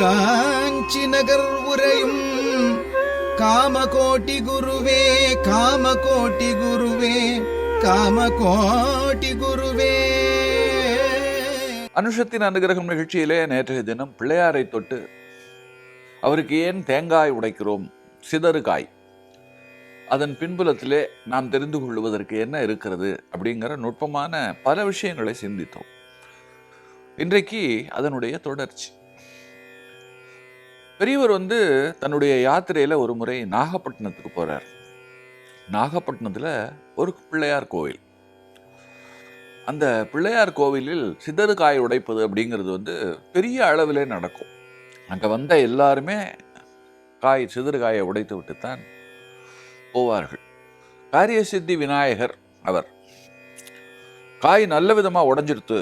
காஞ்சி நகர் உரையும் காமகோட்டி குருவே காமகோட்டி குருவே காமகோட்டி குருவே. அனுஷத்தின் அனுகிரகம் நிகழ்ச்சியிலே நேற்றைய தினம் பிள்ளையாரை தொட்டு அவருக்கு ஏன் தேங்காய் உடைக்கிறோம்? சிதறு காய் அதன் பின்புலத்திலே நாம் தெரிந்து கொள்வதற்கு என்ன இருக்கிறது? அப்படிங்கிற நுட்பமான பல விஷயங்களை சிந்தித்தோம். இன்றைக்கு அதனுடைய தொடர்ச்சி. பெரியவர் வந்து தன்னுடைய யாத்திரையில் ஒரு முறை நாகப்பட்டினத்துக்கு போகிறார் நாகப்பட்டினத்தில் ஒரு பிள்ளையார் கோவில். அந்த பிள்ளையார் கோவிலில் சிதறு காய் உடைப்பது அப்படிங்கிறது வந்து பெரிய அளவிலே நடக்கும். அங்கே வந்த எல்லாருமே காய் சிதறு காயை உடைத்து விட்டுத்தான் போவார்கள். காரிய சித்தி விநாயகர் அவர் காய் நல்ல விதமாக உடைஞ்சிருத்து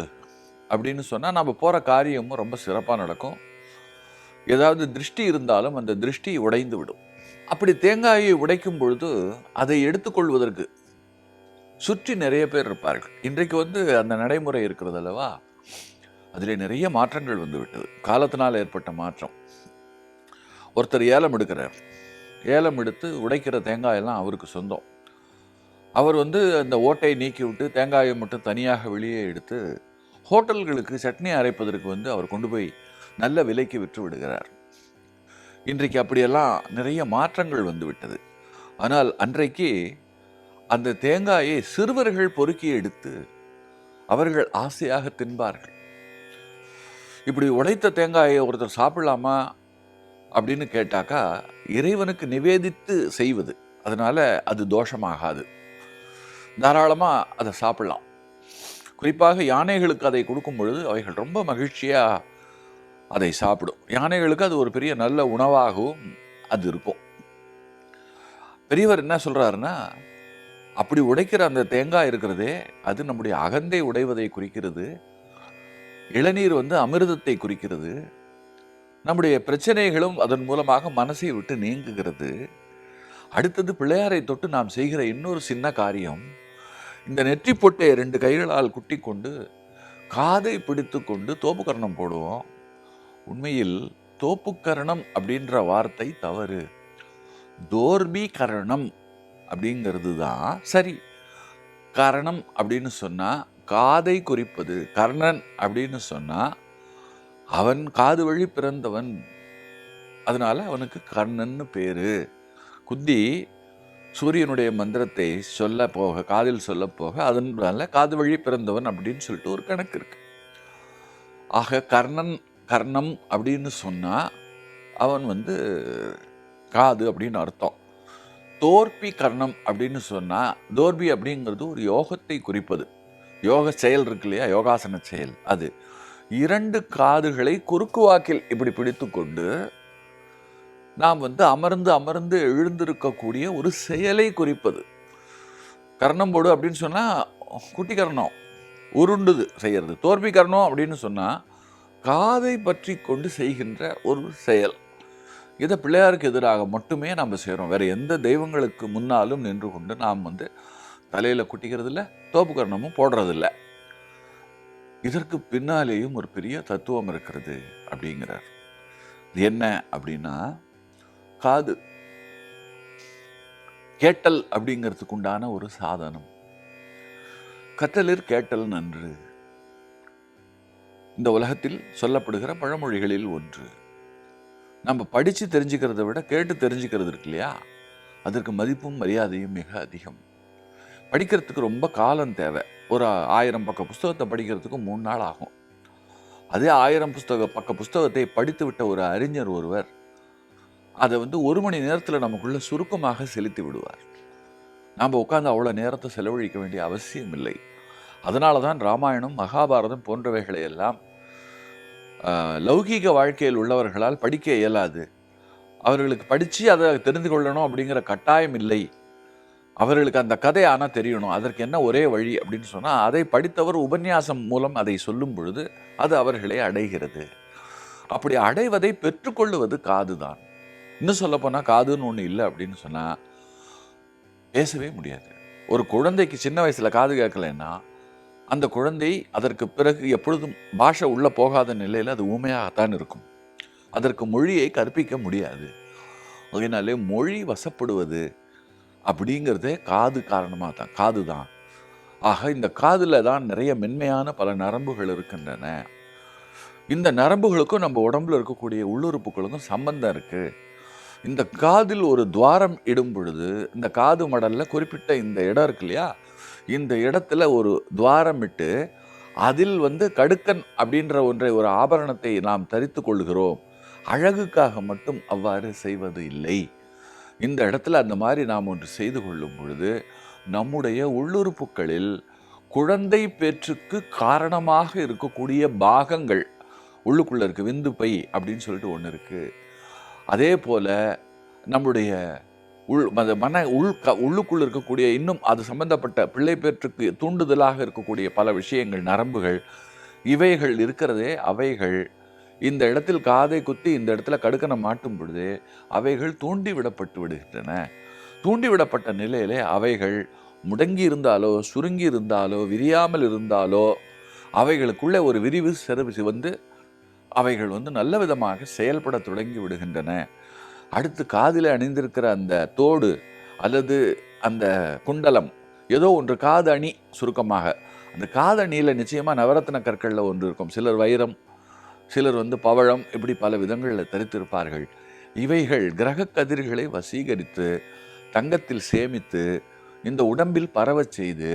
அப்படின்னு சொன்னால் நம்ம போகிற காரியமும் ரொம்ப சிறப்பாக நடக்கும். ஏதாவது திருஷ்டி இருந்தாலும் அந்த திருஷ்டி உடைந்து விடும். அப்படி தேங்காயை உடைக்கும் பொழுது அதை எடுத்துக்கொள்வதற்கு சுற்றி நிறைய பேர் இருப்பார்கள். இன்றைக்கு வந்து அந்த நடைமுறை இருக்கிறது அல்லவா? அதில் நிறைய மாற்றங்கள் வந்து விட்டது. காலத்தினால் ஏற்பட்ட மாற்றம். ஒருத்தர் ஏலம் எடுக்கிறார். ஏலம் எடுத்து உடைக்கிற தேங்காயெல்லாம் அவருக்கு சொந்தம். அவர் வந்து அந்த ஓட்டை நீக்கி விட்டு தேங்காயை மட்டும் தனியாக வெளியே எடுத்து ஹோட்டல்களுக்கு சட்னி அரைப்பதற்கு வந்து அவர் கொண்டு போய் நல்ல விலைக்கு விற்று விடுகிறார். இன்றைக்கு அப்படியெல்லாம் நிறைய மாற்றங்கள் வந்துவிட்டது. ஆனால் அன்றைக்கு அந்த தேங்காயை சிறுவர்கள் பொறுக்கி எடுத்து அவர்கள் ஆசையாக தின்பார்கள். இப்படி உடைத்த தேங்காயை ஒருத்தர் சாப்பிடலாமா அப்படின்னு கேட்டாக்கா இறைவனுக்கு நிவேதித்து செய்வது அதனால் அது தோஷமாகாது. தாராளமாக அதை சாப்பிடலாம். குறிப்பாக யானைகளுக்கு அதை கொடுக்கும் பொழுது அவைகள் ரொம்ப மகிழ்ச்சியாக அதை சாப்பிடும். யானைகளுக்கு அது ஒரு பெரிய நல்ல உணவாகவும் அது இருக்கும். பெரியவர் என்ன சொல்கிறாருன்னா அப்படி உடைக்கிற அந்த தேங்காய் இருக்கிறதே அது நம்முடைய அகந்தை உடைவதை குறிக்கிறது. இளநீர் வந்து அமிர்தத்தை குறிக்கிறது. நம்முடைய பிரச்சனைகளும் அதன் மூலமாக மனசை விட்டு நீங்குகிறது. அடுத்தது பிள்ளையாரை தொட்டு நாம் செய்கிற இன்னொரு சின்ன காரியம் இந்த நெற்றி பொட்டை ரெண்டு கைகளால் குட்டி கொண்டு காதை பிடித்து கொண்டு தோப்புக்கரணம் போடுவோம். உண்மையில் தோப்புக்கரணம் அப்படின்ற வார்த்தை தவறு. தோர்பி கரணம் அப்படிங்கிறது தான் சரி. கரணம் அப்படின்னு சொன்னால் காதை குறிப்பது. கர்ணன் அப்படின்னு சொன்னால் அவன் காது வழி பிறந்தவன். அதனால் அவனுக்கு கர்ணன்னு பேர். குந்தி சூரியனுடைய மந்திரத்தை சொல்ல போக காதில் சொல்ல போக அதனால காது வழி பிறந்தவன் அப்படின்னு சொல்லிட்டு ஒரு கணக்கு இருக்கு. ஆக கர்ணன் கர்ணம் அப்படின்னு சொன்னால் அவன் வந்து காது அப்படின்னு அர்த்தம். தோற்பி கர்ணம் அப்படின்னு சொன்னால் தோர்பி அப்படிங்கிறது ஒரு யோகத்தை குறிப்பது. யோக செயல் இருக்கு இல்லையா? யோகாசன செயல் அது. இரண்டு காதுகளை குறுக்கு வாக்கில் இப்படி பிடித்து கொண்டு நாம் வந்து அமர்ந்து அமர்ந்து எழுந்திருக்கக்கூடிய ஒரு செயலை குறிப்பது. கர்ணம் போடு அப்படின்னு சொன்னால் குட்டி கர்ணம் உருண்டுது செய்கிறது தோர்பி கர்ணம் அப்படின்னு சொன்னால் காதை பற்றி கொண்டு செய்கின்ற ஒரு செயல். இதை பிள்ளையாருக்கு எதிராக மட்டுமே நாம் செய்கிறோம் வேறு எந்த தெய்வங்களுக்கு முன்னாலும் நின்று கொண்டு நாம் வந்து தலையில் குட்டிக்கிறது இல்லை போடுறதில்ல. இதற்கு பின்னாலேயும் ஒரு பெரிய தத்துவம் இருக்கிறது அப்படிங்கிறார். என்ன அப்படின்னா காது. கேட்டல் அப்படிங்கிறதுக்கு உண்டான ஒரு சாதனம். கற்றலிற் கேட்டல் நன்று. இந்த உலகத்தில் சொல்லப்படுகிற பழமொழிகளில் ஒன்று. நம்ம படித்து தெரிஞ்சுக்கிறத விட கேட்டு தெரிஞ்சுக்கிறது இருக்கு இல்லையா? அதற்கு மதிப்பும் மரியாதையும் மிக அதிகம். படிக்கிறதுக்கு ரொம்ப காலம் தேவை. ஒரு ஆயிரம் பக்க புஸ்தகத்தை படிக்கிறதுக்கு மூணு நாள் ஆகும். அதே ஆயிரம் புஸ்தக பக்க புஸ்தகத்தை படித்து விட்ட ஒரு அறிஞர் ஒருவர் அதை வந்து ஒரு மணி நேரத்தில் நமக்குள்ள சுருக்கமாக செலுத்தி விடுவார். நாம் உட்காந்து அவ்வளோ நேரத்தை செலவழிக்க வேண்டிய அவசியம் இல்லை அதனால தான் ராமாயணம் மகாபாரதம் போன்றவைகளை எல்லாம் லௌகீக வாழ்க்கையில் உள்ளவர்களால் படிக்க இயலாது. அவர்களுக்கு படித்து அதை தெரிந்து கொள்ளணும் அப்படிங்கிற கட்டாயம் இல்லை. அவர்களுக்கு அந்த கதை ஆனால் தெரியணும். அதற்கு என்ன ஒரே வழி அப்படின்னு சொன்னால் அதை படித்தவர் உபன்யாசம் மூலம் அதை சொல்லும் பொழுது அது அவர்களை அடைகிறது. அப்படி அடைவதை பெற்றுக்கொள்வது காது தான் இன்னும் சொல்லப்போனால் காதுன்னு ஒன்று இல்லை அப்படின்னு சொன்னால் பேசவே முடியாது. ஒரு குழந்தைக்கு சின்ன வயசில் காது கேட்கலைன்னா அந்த குழந்தை அதற்கு பிறகு எப்பொழுதும் பாஷை உள்ளே போகாத நிலையில் அது ஊமையாகத்தான் இருக்கும். அதற்கு மொழியை கற்பிக்க முடியாது. அதனாலே மொழி வசப்படுவது அப்படிங்கிறதே காது காரணமாக தான் காது தான் ஆக இந்த காதில் தான் நிறைய மென்மையான பல நரம்புகள் இருக்கின்றன. இந்த நரம்புகளுக்கும் நம்ம உடம்புல இருக்கக்கூடிய உள்ளுறுப்புகளுக்கும் சம்பந்தம் இருக்குது இந்த காதில் ஒரு துவாரம் இடும் பொழுது இந்த காது மடலில் குறிப்பிட்ட இந்த இடம் இருக்கு இல்லையா? இந்த இடத்துல ஒரு துவாரமிட்டு அதில் வந்து கடுக்கன் அப்படின்ற ஒன்றை ஒரு ஆபரணத்தை நாம் தரித்து கொள்கிறோம். அழகுக்காக மட்டும் அவ்வாறு செய்வது இல்லை. இந்த இடத்துல அந்த மாதிரி நாம் ஒன்று செய்து கொள்ளும் பொழுது நம்முடைய உள்ளுறுப்புகளில் குழந்தை பேற்றுக்கு காரணமாக இருக்கக்கூடிய பாகங்கள் உள்ளுக்குள்ளே இருக்குது விந்து பை அப்படின்னு சொல்லிட்டு ஒன்று இருக்குது அதே போல் நம்முடைய உள் அந்த மன உள் க உள்ளுக்குள் இருக்கக்கூடிய இன்னும் அது சம்பந்தப்பட்ட பிள்ளை பேற்றுக்கு தூண்டுதலாக இருக்கக்கூடிய பல விஷயங்கள் நரம்புகள் இவைகள் இருக்கிறதே அவைகள் இந்த இடத்தில் காதை குத்தி இந்த இடத்துல கடுக்கனை மாட்டும் பொழுது அவைகள் தூண்டி விடப்பட்டு விடுகின்றன. தூண்டிவிடப்பட்ட நிலையிலே அவைகள் முடங்கி இருந்தாலோ சுருங்கி இருந்தாலோ விரியாமல் இருந்தாலோ அவைகளுக்குள்ளே ஒரு விரிவு செருவி வந்து அவைகள் வந்து நல்ல விதமாக செயல்பட தொடங்கி விடுகின்றன. அடுத்து காதில் அணிந்திருக்கிற அந்த தோடு அல்லது அந்த குண்டலம் ஏதோ ஒன்று காது அணி சுருக்கமாக. அந்த காது அணியில் நிச்சயமாக நவரத்ன கற்களில் ஒன்று இருக்கும். சிலர் வைரம் சிலர் வந்து பவழம் இப்படி பல விதங்களில் தரித்திருப்பார்கள். இவைகள் கிரக கதிர்களை வசீகரித்து தங்கத்தில் சேமித்து இந்த உடம்பில் பரவச் செய்து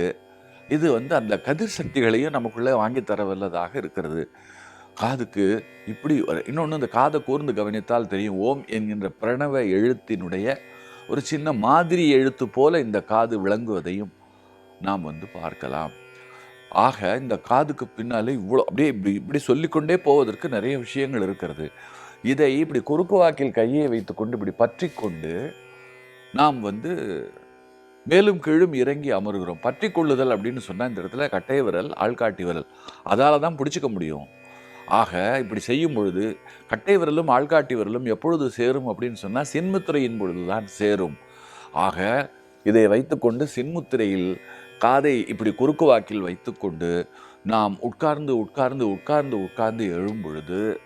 இது வந்து அந்த கதிர் சக்திகளையும் நமக்குள்ளே வாங்கி தர வல்லதாக இருக்கிறது. காதுக்கு இப்படி இன்னொன்று இந்த காதை கூர்ந்து கவனித்தால் தெரியும். ஓம் என்கின்ற பிரணவ எழுத்தினுடைய ஒரு சின்ன மாதிரி எழுத்து போல இந்த காது விளங்குவதையும் நாம் வந்து பார்க்கலாம். ஆக இந்த காதுக்கு பின்னாலே இவ்வளோ அப்படியே இப்படி இப்படி சொல்லிக்கொண்டே போவதற்கு நிறைய விஷயங்கள் இருக்கிறது. இதை இப்படி குறுக்கு வாக்கில் கையை வைத்துக்கொண்டு இப்படி பற்றி கொண்டு நாம் வந்து மேலும் கீழும் இறங்கி அமருகிறோம். பற்றி கொள்ளுதல் அப்படின்னு சொன்னால் இந்த இடத்துல கட்டை விரல் ஆள்காட்டி விரல். அதால் தான் பிடிச்சிக்க முடியும். ஆக இப்படி செய்யும் பொழுது கட்டை விரலும் ஆள்காட்டி விரலும் எப்பொழுது சேரும் அப்படின்னு சொன்னால் சின்முத்திரையின் பொழுது தான் சேரும். ஆக இதை வைத்துக்கொண்டு சின்முத்திரையில் காதை இப்படி குறுக்கு வாக்கில் வைத்துக்கொண்டு நாம் உட்கார்ந்து உட்கார்ந்து உட்கார்ந்து உட்கார்ந்து எழும் பொழுது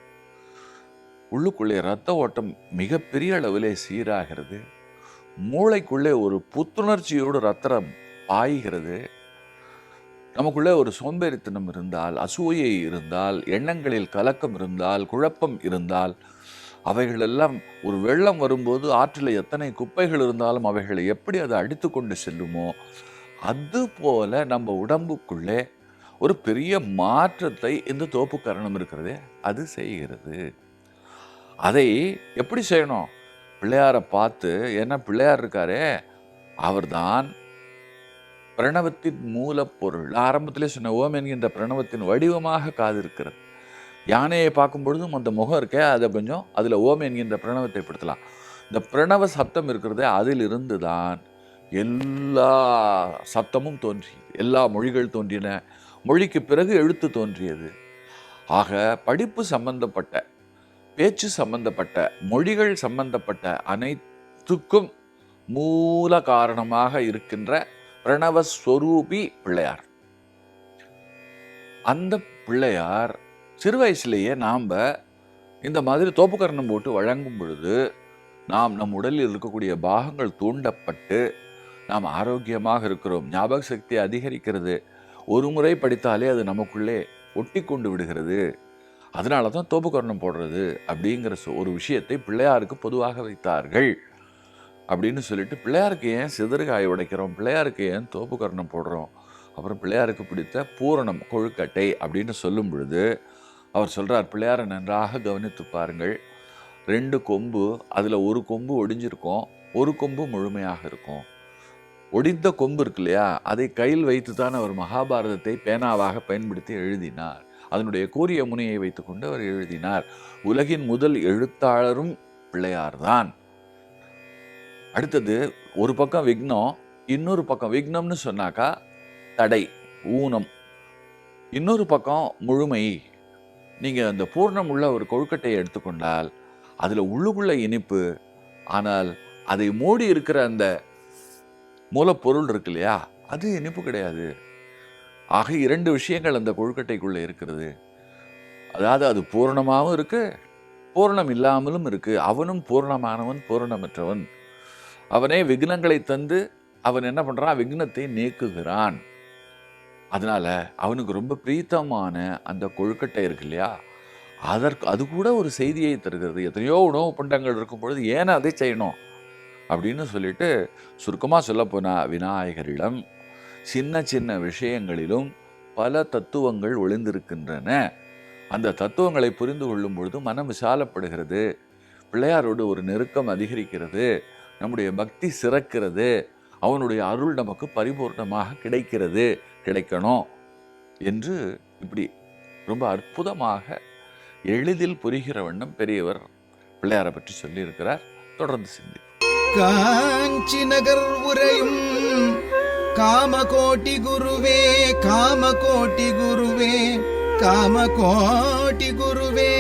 உள்ளுக்குள்ளே ரத்த ஓட்டம் மிகப்பெரிய அளவிலே சீராகிறது. மூளைக்குள்ளே ஒரு புத்துணர்ச்சியோடு ரத்தம் பாய்கிறது. நமக்குள்ளே ஒரு சோம்பேறித்தனம் இருந்தால் அசூயை இருந்தால் எண்ணங்களில் கலக்கம் இருந்தால் குழப்பம் இருந்தால் அவைகளெல்லாம் ஒரு வெள்ளம் வரும்போது ஆற்றில் எத்தனை குப்பைகள் இருந்தாலும் அவைகளை எப்படி அதை அடித்து கொண்டு செல்லுமோ அது போல நம்ம உடம்புக்குள்ளே ஒரு பெரிய மாற்றத்தை இந்த தோப்பு கரணம் இருக்கிறதே அது செய்கிறது. அதை எப்படி செய்யணும்? பிள்ளையாரை பார்த்து ஏன்னா பிள்ளையார் இருக்காரே? அவர்தான் பிரணவத்தின் மூலப்பொருள். ஆரம்பத்திலே சொன்ன ஓம் என்கின்ற பிரணவத்தின் வடிவமாக காது இருக்கிறது. யானையை பார்க்கும் பொழுதும் அந்த முகம் இருக்கே அதை கொஞ்சம் அதில் ஓம் என்கின்ற பிரணவத்தை படுத்தலாம். இந்த பிரணவ சப்தம் இருக்கிறதே அதிலிருந்து தான் எல்லா சப்தமும் தோன்றி எல்லா மொழிகள் தோன்றின. மொழிக்கு பிறகு எழுத்து தோன்றியது. ஆக படிப்பு சம்பந்தப்பட்ட பேச்சு சம்பந்தப்பட்ட மொழிகள் சம்பந்தப்பட்ட அனைத்துக்கும் மூல காரணமாக இருக்கின்ற பிரணவஸ்வரூபி பிள்ளையார். அந்த பிள்ளையார் சிறு வயசுலேயே நாம் இந்த மாதிரி தோப்புக்கரணம் போட்டு வழங்கும் பொழுது நாம் நம் உடலில் இருக்கக்கூடிய பாகங்கள் தூண்டப்பட்டு நாம் ஆரோக்கியமாக இருக்கிறோம் ஞாபக சக்தி அதிகரிக்கிறது. ஒரு முறை படித்தாலே அது நமக்குள்ளே ஒட்டி கொண்டு விடுகிறது. அதனால தான் தோப்புக்கரணம் போடுறது அப்படிங்கிற சொ- ஒரு விஷயத்தை பிள்ளையாருக்கு பொதுவாக வைத்தார்கள். அப்படின்னு சொல்லிட்டு பிள்ளையாருக்கு ஏன் சிதறுகாய் உடைக்கிறோம்? பிள்ளையாருக்கு ஏன் தோப்புக்கரணம் போடுறோம்? அப்புறம் பிள்ளையாருக்கு பிடித்த பூரணம் கொழுக்கட்டை அப்படின்னு சொல்லும் பொழுது அவர் சொல்கிறார் பிள்ளையாரை நன்றாக கவனித்து பாருங்கள். ரெண்டு கொம்பு அதில் ஒரு கொம்பு ஒடிஞ்சிருக்கும் ஒரு கொம்பு முழுமையாக இருக்கும். ஒடிந்த கொம்பு இருக்கு இல்லையா? அதை கையில் வைத்து தான் அவர் மகாபாரதத்தை பேனாவாக பயன்படுத்தி எழுதினார். அதனுடைய கூரிய முனையை வைத்துக்கொண்டு அவர் எழுதினார் உலகின் முதல் எழுத்தாளரும் பிள்ளையார்தான். அடுத்தது ஒரு பக்கம் விக்னம் இன்னொரு பக்கம் விக்னம்னு சொன்னாக்கா தடை ஊனம். இன்னொரு பக்கம் முழுமை. நீங்கள் அந்த பூர்ணம் உள்ள ஒரு கொழுக்கட்டையை எடுத்துக்கொண்டால் அதில் உள்ளுக்குள்ள இனிப்பு ஆனால் அதை மூடி இருக்கிற அந்த மூலப்பொருள் இருக்கு இல்லையா அது இனிப்பு கிடையாது. ஆக இரண்டு விஷயங்கள் அந்த கொழுக்கட்டைக்குள்ளே இருக்கிறது. அதாவது அது பூரணமாகவும் இருக்குது பூரணம் இல்லாமலும் இருக்குது அவனும் பூரணமானவன் பூரணமற்றவன். அவனே விக்னங்களை தந்து அவன் என்ன பண்ணுறான் விக்னத்தை நீக்குகிறான். அதனால் அவனுக்கு ரொம்ப பிரீத்தமான அந்த கொழுக்கட்டை இருக்கு இல்லையா? அதற்கு அது கூட ஒரு செய்தியை தருகிறது. எத்தனையோ உணவு பண்டங்கள் இருக்கும் பொழுது ஏன் அதை செய்யணும்? அப்படின்னு சொல்லிட்டு சுருக்கமாக சொல்லப்போனா விநாயகரிடம் சின்ன சின்ன விஷயங்களிலும் பல தத்துவங்கள் ஒளிந்திருக்கின்றன. அந்த தத்துவங்களை புரிந்து கொள்ளும் பொழுது மனம் விசாலப்படுகிறது. பிள்ளையாரோடு ஒரு நெருக்கம் அதிகரிக்கிறது. நம்முடைய பக்தி சிறக்கிறது. அவனுடைய அருள் நமக்கு பரிபூர்ணமாக கிடைக்கிறது. கிடைக்கணும் என்று இப்படி ரொம்ப அற்புதமாக எளிதில் புரிகிற வண்ணம் பெரியவர் பிள்ளையாரை பற்றி சொல்லியிருக்கிறார். தொடர்ந்து சிந்தி காஞ்சி நகர் உரையும் காமகோட்டி குருவே காமகோட்டி குருவே காமகோட்டி குருவே.